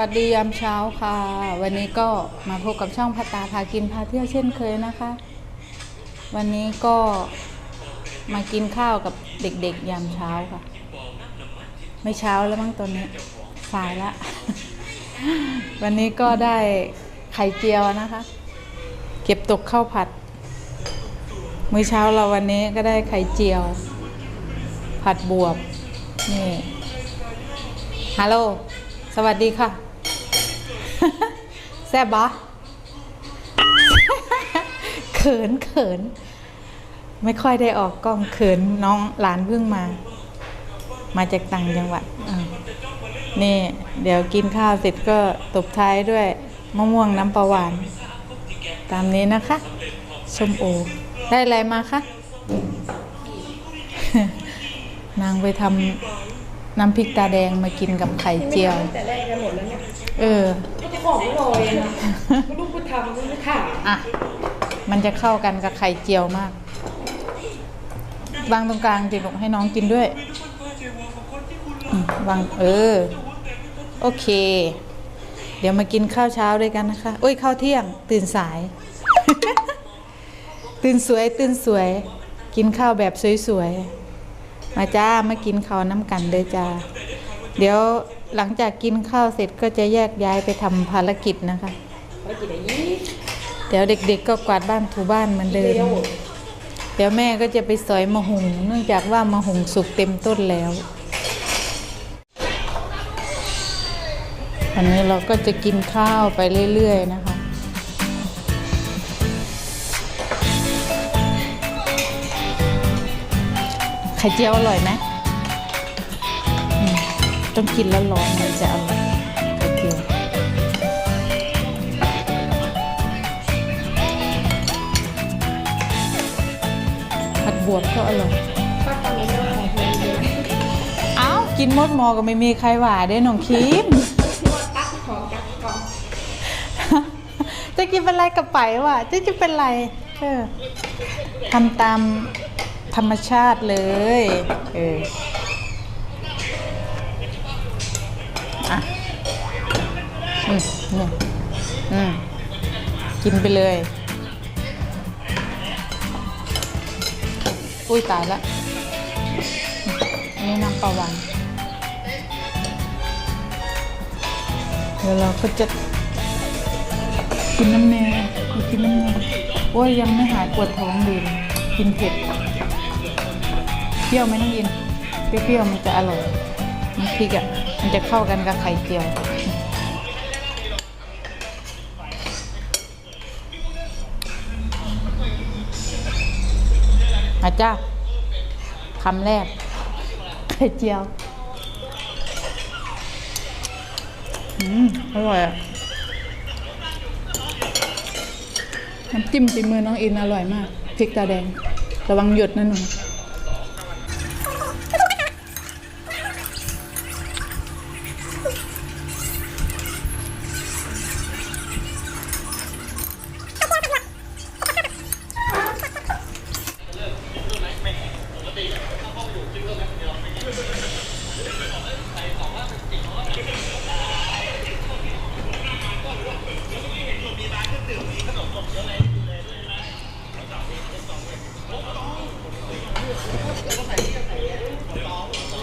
วัสดียามเช้าค่ะ วันนี้ก็มาพบกับช่องพาตาพากินพาเที่ยวเช่นเคยนะคะ วันนี้ก็มากินข้าวกับเด็กๆยามเช้าค่ะ ไม่เช้าแล้วมั้งตอนนี้สายละ วันนี้ก็ได้ไข่เจียวนะคะ เก็บตกข้าวผัด มื้อเช้าเราวันนี้ก็ได้ไข่เจียว ผัดบวบนี่ฮัลโหลสวัสดีค่ะ แซ่บบะเขินเขิน ไม่ค่อยได้ออกกล้องเขินน้องหลานเพิ่งมา มาจากต่างจังหวัดอ่านี่ เดี๋ยวกินข้าวเสร็จก็ตบท้ายด้วยมะม่วงน้ำปลาหวาน ตามนี้นะคะส้มโอ ได้อะไรมาคะนางไปทำน้ำพริกตาแดงมากินกับไข่เจียวแต่แรกกันหมดแล้วเนี่ยเออเจ้า ของก็รอยนะลูกก็ทำลูกก็ขายอะ มันจะเข้ากันกับไข่เจียวมาก วางตรงกลางจิลูกให้น้องกินด้วยอืมวาง เออ โอเค เดี๋ยวมากินข้าวเช้าด้วยกันนะคะโอ้ยข้าวเที่ยง ตื่นสาย ตื่นสวย ตื่นสวย กินข้าวแบบสวยๆ มาจ้า มากินข้าวน้ำกันเด้อจ้า เดี๋ยว หลังจากกินข้าวเสร็จก็จะแยกย้ายไปทำภารกิจนะคะแล้วกี่ได้ยี่เดี๋ยวเด็กๆก็กวาดบ้านถูบ้านเหมือนเดิม เดี๋ยวแม่ก็จะไปสอยมะฮุงเนื่องจากว่ามะฮุงสุกเต็มต้นแล้ววันนี้เราก็จะกินข้าวไปเรื่อยๆนะคะไข่เจียวอร่อยไหม ต้องกินแล้วร้อนๆมันจะอร่อยไข่เจียวผัดบวบก็อร่อยป้าตอนนี้เรื่องของเพลงเยอะเอ้ากินมดหมอก็ไม่มีใครหว่าเด้น้องคิมตักของตักของจะกินเป็นไรกับไปวะจะจะเป็นไรเออทำตามธรรมชาติเลย เออ อะ อืมนี่ อืมกินไปเลย อุ้ยตายละนนี้น้ำปลาหวานเดี๋ยวเราก็จะกินน้ำแม่กินน้ำแม่โอ้ยยังไม่หายปวดท้องดีกินเผ็ด เปรี้ยวไหมน้องอิน เปรี้ยวๆมันจะอร่อยน้ำพริกอะ มันจะเข้ากันกับไข่เจียว อาจ้าคำแรกไข่เจียวอืมอร่อยอะน้ำจิ้มฝีมือน้องอินอร่อยมากพริกตาแดง ระวังหยดนะหนู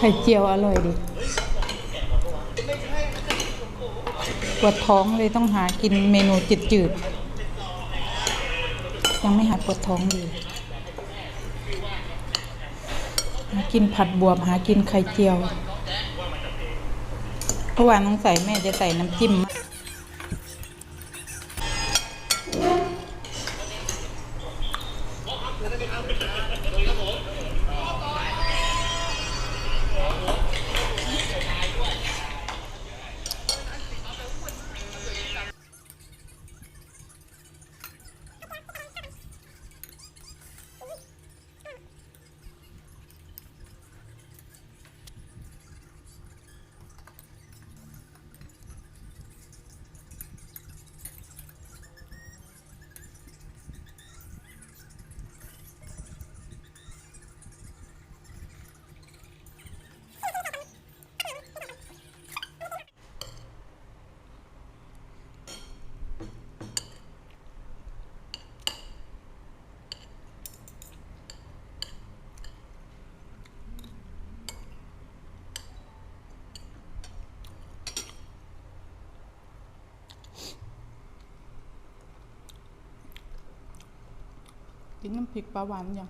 ไข่เจียวอร่อยดีปวดท้องเลยต้องหากินเมนูจืดๆยังไม่หายปวดท้องดีหากินผัดบวบหากินไข่เจียวเมื่อวานน้องใส่แม่จะใส่น้ำจิ้ม กินน้ำพริกปลาหวานยัง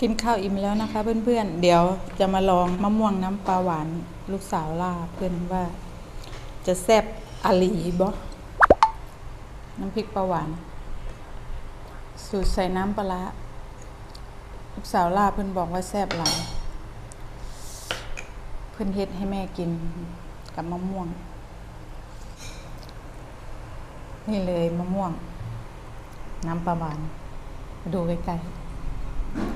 กินข้าวอิ่มแล้วนะคะ เพื่อนๆ เดี๋ยวจะมาลองมะม่วงน้ำปลาหวานลูกสาวล่าเพื่อนว่า จะแซ่บอลีบ่น้ำพริกปลาหวาน สูตรใส่น้ำปลาร้าลูกสาวล่าเพื่อนบอกว่าแซ่บหลายเพื่อนเฮ็ดให้แม่กินกับมะม่วง นี่เลยมะม่วง น้ำปลาหวานมาดูใกล้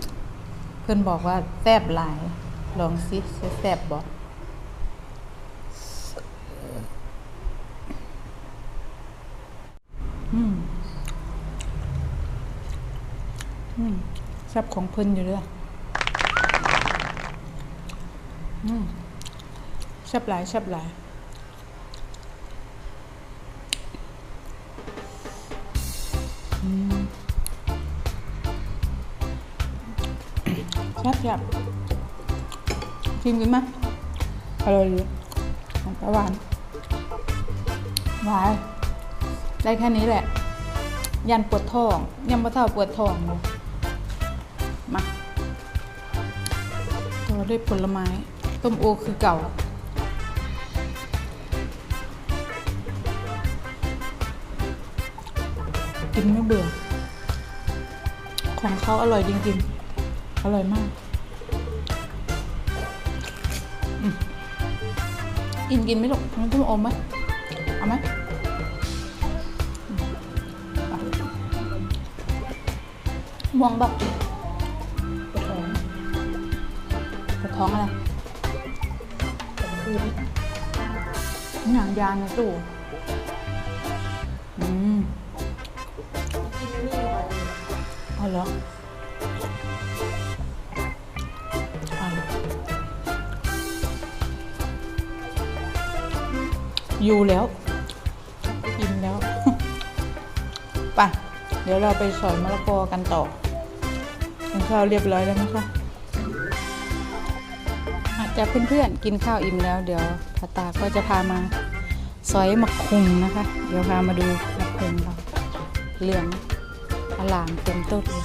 ๆเพื่อนบอกว่าแซ่บหลาย ลองซิจะแซ่บบอกอืมอืมแซ่บของเพิ่อนอยู่ด้วยอืมแซ่บหลายแซ่บหลาย แซ่บแซ่บชิมกันไหมอร่อยดีของหวานหวานได้แค่นี้แหละ ยันปวดท้องยังบ่เท่าปวดท้องเลยมาต่อด้วยผลไม้ ต้มโอคือเก่ากินไม่เบื่อ ของเขาอร่อยจริงๆ อร่อยมากอืมอินกินไหมลูกน้ำต้มโอมไหมเอาไหมอืมอะม่วงแบบปวดท้องปวดท้องอะไรหนังยางในตู้อืมกินนี่ก่อนเอาเหรอ อยู่แล้วกินแล้วไปเดี๋ยวเราไปสอยมะละกอกันต่อกินข้าวเรียบร้อยแล้วนะคะอาจจะเพื่อนๆกินข้าวอิ่มแล้ว เดี๋ยวพาตาก็จะพามาสอยมะคุงนะคะ เดี๋ยวพามาดูมะคุงเราเหลืองอลามเต็มต้นเลย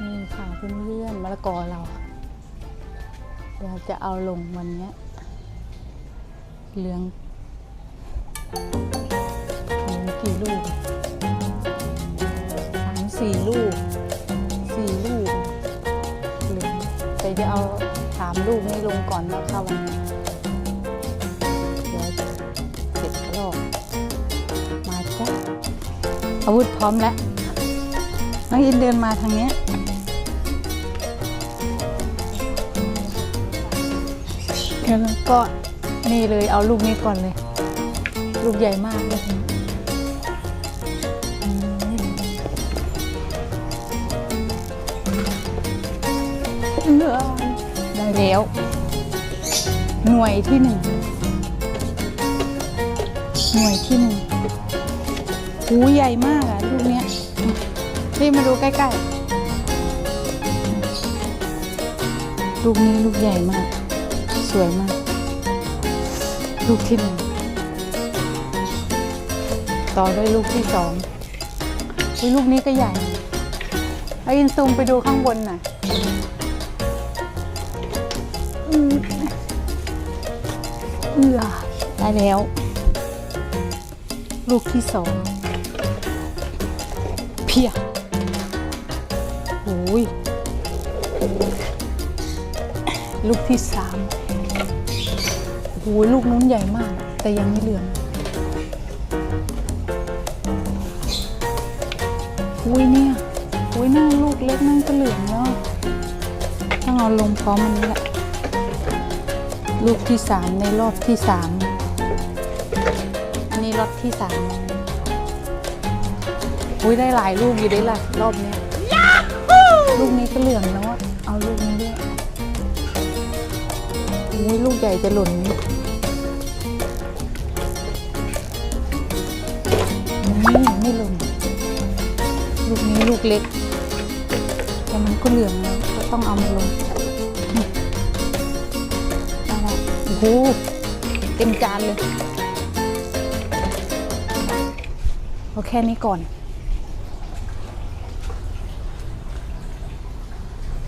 นี่ค่ะเพื่อนๆมะละกอเรา เดี๋ยวจะเอาลงวันนี้เหลืองเหลืองกี่ลูกสามสี่ลูกสี่ลูกเหลืองแต่จะเอาสามลูกนี้ลงก่อนแล้วค่ะวันนี้เดี๋ยวจะเสร็จรอบมาจ้ะอาวุธพร้อมแล้วน้องอินเดินมาทางนี้ แล้วก็นี่เลยเอาลูกนี้ก่อนเลย ลูกใหญ่มากเลยอืมเลือได้แล้ว หน่วยที่หนึ่งหน่วยที่หนึ่งหูใหญ่มากอะลูกเนี้ยนี่มาดูใกล้ๆ ลูกนี้ลูกใหญ่มาก สวยมาก ลูกที่หนึ่งต่อด้วยลูกที่สองอุ๊ยลูกนี้ก็ใหญ่เอาอินซูมไปดูข้างบนหน่อยอืมเอือได้แล้ว ลูกที่สองเพียโอ้ยลูกที่สาม โอ้ยลูกนู้นใหญ่มาก แต่ยังไม่เหลืองอุ้ยเนี่ยอุ้ยหน้าลูกเล็กนั่นก็เหลืองแล้วต้องเอาลงพร้อมมันนี้แหละลูกที่สามในรอบที่สามอันนี้รอบที่สามอุ้ยได้หลายลูกอยู่ได้ละรอบเนี้ยลูกนี้ก็เหลืองแล้วอะเอาลูก อุ้ยลูกใหญ่จะหล่นนี่นี่ไม่หล่นลูกนี้ลูกเล็ก แต่มันก็เหลืองแล้วก็ต้องเอามาลงนี่ได้ละโอ้โหเต็มจานเลยเอาแค่นี้ก่อน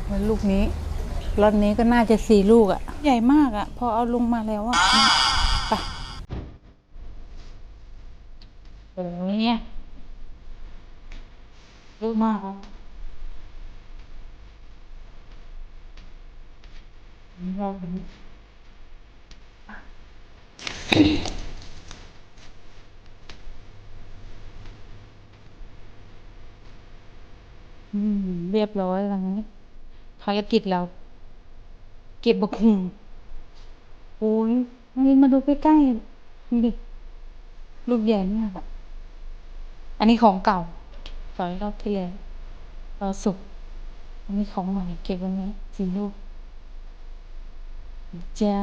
แล้วลูกนี้ รถนี้ก็น่าจะสี่ลูกอะ่ะ ใหญ่มากอะ่ะ พอเอาลงมาแล้วอะ่ะไปโอ้ยเนี่ยลูกมากอะลองดูอืม เรียบร้อยแล้วนี้ภารกิจเรา ก็บบกหุงโอ้ยนี่มาดูใกล้ๆดูดิลูกใหญ่มากอะอันนี้ของเก่าสอยรอบที่แล้วเราสุกอันนี้ของใหม่เก็บไวันนี้สี่ลูกจ้า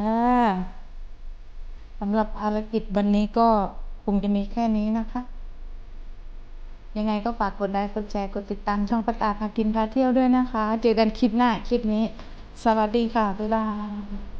สำหรับภารกิจวันนี้ก็คงจะมีแค่นี้นะคะ ยังไงก็ฝากกดไลค์กดแชร์กดติดตามช่องประตาพากินพาเที่ยวด้วยนะคะ เจอกันคลิปหน้าคลิปนี้ สวัสดีค่ะบ๊ายบาย